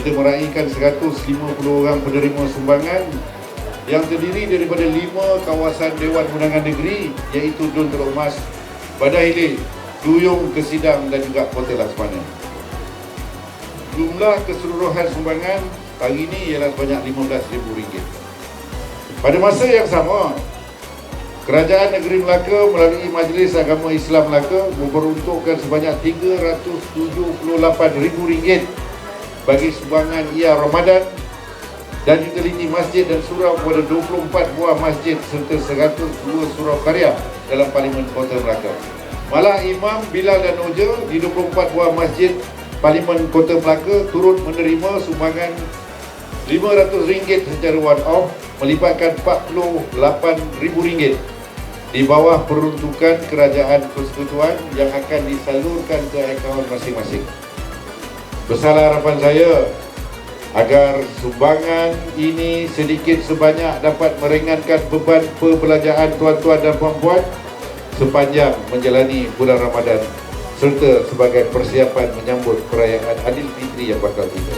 meraihkan 150 orang penerima sumbangan yang terdiri daripada lima kawasan Dewan Undangan Negeri iaitu Dun Teluk Mas, Badai Hilir, Duyung Kesidang dan juga Kota Laksamana. Jumlah keseluruhan sumbangan hari ini ialah sebanyak RM15,000. Pada masa yang sama, Kerajaan Negeri Melaka melalui Majlis Agama Islam Melaka memperuntukkan sebanyak RM378,000 bagi sumbangan ia Ramadan dan juga lini masjid dan surau kepada 24 buah masjid serta 102 surau karya dalam Parlimen Kota Melaka. Malah Imam Bilal dan Oja di 24 buah masjid Parlimen Kota Melaka turut menerima sumbangan RM500 secara one off melibatkan RM48,000 di bawah peruntukan kerajaan persekutuan yang akan disalurkan ke akaun masing-masing. Besar harapan saya agar sumbangan ini sedikit sebanyak dapat meringankan beban perbelanjaan tuan-tuan dan puan-puan sepanjang menjalani bulan Ramadan serta sebagai persiapan menyambut perayaan Adil Fitri yang bakal tiba.